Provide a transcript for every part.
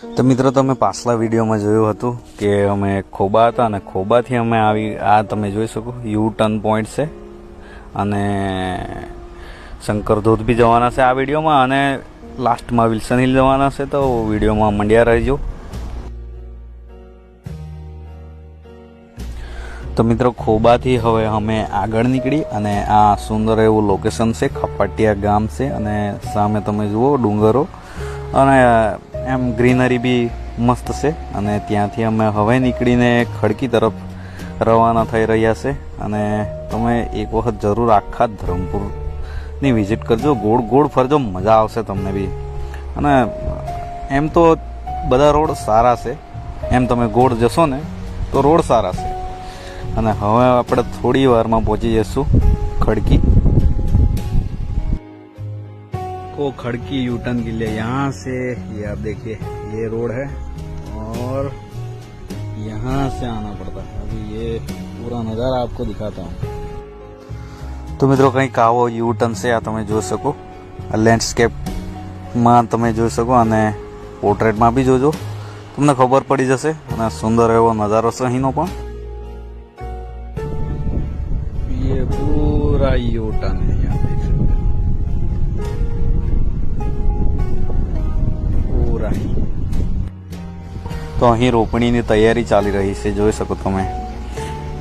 તો મિત્રો તમે પાછલા વિડીયોમાં જોયું હતું કે અમે ખોબા હતા અને ખોબાથી અમે આવી, આ તમે જોઈ શકો, યુ ટર્ન પોઈન્ટ છે. અને શંકર ધોધ બી જવાના છે આ વિડીયોમાં અને લાસ્ટમાં વિલ્સન હિલ જવાના છે, તો વિડીયોમાં મંડ્યા રહેજો. તો મિત્રો, ખોબાથી હવે અમે આગળ નીકળી અને આ સુંદર એવું લોકેશન છે, ખપાટિયા ગામ છે અને સામે તમે જુઓ ડુંગરો. અને એમ ગ્રીનરી બી મસ્ત છે. અને ત્યાંથી અમે હવે નીકળીને ખડકી તરફ રવાના થઈ રહ્યા છે. અને તમે એક વખત જરૂર આખા ધરમપુરની વિઝિટ કરજો. ગોળ ગોળ ફરજો. મજા આવશે તમને બી. અને એમ તો બધા રોડ સારા છે. એમ તમે ગોળ જશો ને, તો રોડ સારા છે. અને હવે આપણે થોડી વારમાં પહોંચી જઈશું ખડકી. को खड़की यू टर्न के लिए यहाँ से ये आप देखिए ये रोड है और यहाँ से आना पड़ता है अभी ये पूरा नज़ारा आपको दिखाता हूँ તો મિત્રો કંઈક આવો યુ ટર્ન છે આ તમે જોઈ શકો આ લેન્ડસ્કેપમાં તમે જોઈ શકો અને પોર્ટ્રેટમાં બી જોજો તમને ખબર પડી જશે અને સુંદર એવો નજારો છે અહીંનો પણ ये पूरा यू टर्न है यहाँ તો અહીં રોપણીની તૈયારી ચાલી રહી છે. જોઈ શકો તમે.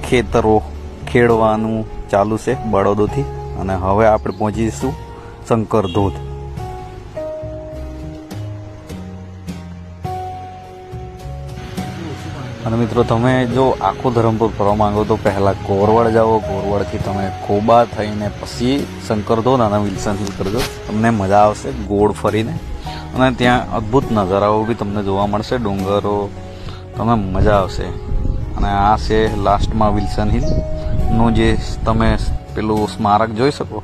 ખેતરો ખેડવાનું ચાલુ છે બળદોથી. અને હવે આપણે પહોંચીશું શંકર ધોધ અને મિત્રો, તમે જો આખું ધરમપુર ફરવા માંગો તો પહેલાં કોરવડ જાઓ. કોરવડથી તમે ખોબા થઈને પછી શંકર ધોધ અને વિલ્સન હિલ કરજો તમને મજા આવશે ગોળ ફરીને. અને ત્યાં અદ્ભુત નજારાઓ બી તમને જોવા મળશે, ડુંગરો. તમે મજા આવશે. અને આ છે લાસ્ટમાં વિલ્સન હિલનું જે તમે પેલું સ્મારક જોઈ શકો.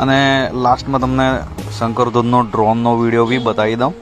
અને લાસ્ટમાં તમને શંકર ધોધનો ડ્રોનનો વીડિયો બી બતાવી દઉં.